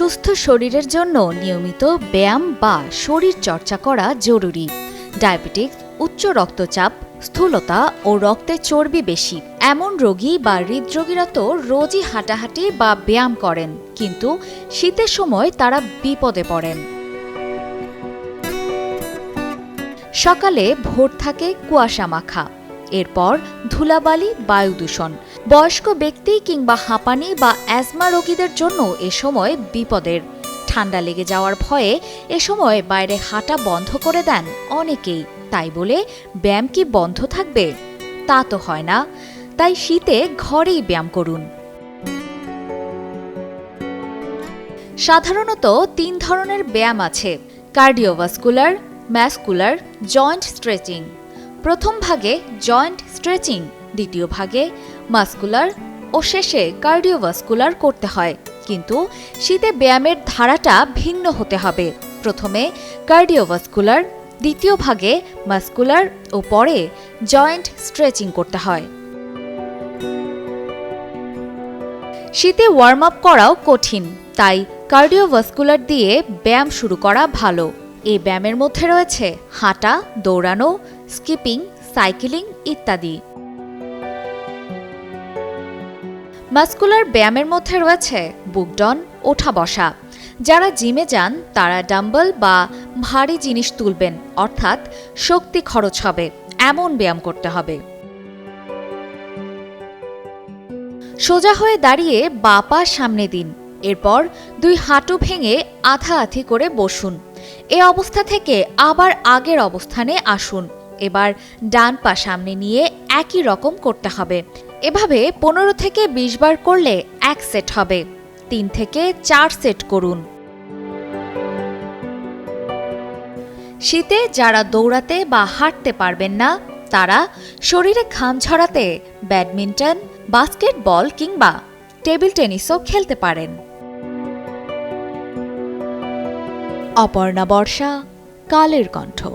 সুস্থ শরীরের জন্য নিয়মিত ব্যায়াম বা শরীর চর্চা করা জরুরি। ডায়াবেটিস উচ্চ রক্তচাপ, স্থূলতা ও রক্তে চর্বি বেশি। এমন রোগী বা হৃদরোগীরা তো রোজই হাঁটাহাঁটি বা ব্যায়াম করেন, কিন্তু শীতের সময় তারা বিপদে পড়েন। সকালে ভোর থাকে কুয়াশা মাখা। এরপর ধুলাবালি, বায়ু দূষণ। বয়স্ক ব্যক্তি কিংবা হাঁপানি বা অ্যাজমা রোগীদের জন্য এ সময় বিপদের। ঠান্ডা লেগে যাওয়ার ভয়ে এ সময় বাইরে হাঁটা বন্ধ করে দেন অনেকেই। তাই বলে ব্যায়াম কি বন্ধ থাকবে? তা তো হয় না। তাই শীতে ঘরেই ব্যায়াম করুন। সাধারণত তিন ধরনের ব্যায়াম আছে। Cardiovascular, muscular, joint stretching. প্রথম ভাগে জয়েন্ট স্ট্রেচিং, দ্বিতীয় ভাগে মাস্কুলার ও শেষে কার্ডিওভাস্কুলার করতে হয়। কিন্তু শীতে ব্যায়ামের ধারাটা ভিন্ন হতে হবে। প্রথমে কার্ডিওভাস্কুলার, দ্বিতীয় ভাগে মাস্কুলার ও পরে জয়েন্ট স্ট্রেচিং করতে হয়। শীতে ওয়ার্ম আপ করাও কঠিন, তাই কার্ডিওভাস্কুলার দিয়ে ব্যায়াম শুরু করা ভালো। এই ব্যায়ামের মধ্যে রয়েছে হাঁটা, দৌড়ানো স্কিপিং, সাইকেলিং ইত্যাদি। মাস্কুলার ব্যায়ামের মধ্যে রয়েছে বুকডন ওঠা বসা যারা জিমে যান, তারা ডাম্বল বা ভারী জিনিস তুলবেন, অর্থাৎ শক্তি খরচ হবে, এমন ব্যায়াম করতে হবে। সোজা হয়ে দাঁড়িয়ে বা পা সামনে দিন, এরপর দুই হাঁটু ভেঙে আধা আধি করে বসুন। এ অবস্থা থেকে আবার আগের অবস্থানে আসুন। এবার ডান পা সামনে নিয়ে একই রকম করতে হবে। এভাবে পনেরো থেকে বিশ বার করলে এক সেট হবে। তিন থেকে চার সেট করুন। শীতে যারা দৌড়াতে বা হাঁটতে পারবেন না, তারা শরীরে ঘাম ছড়াতে ব্যাডমিন্টন, বাস্কেটবল কিংবা টেবিল টেনিসও খেলতে পারেন। অপর্ণা বর্ষা, কালের কণ্ঠ।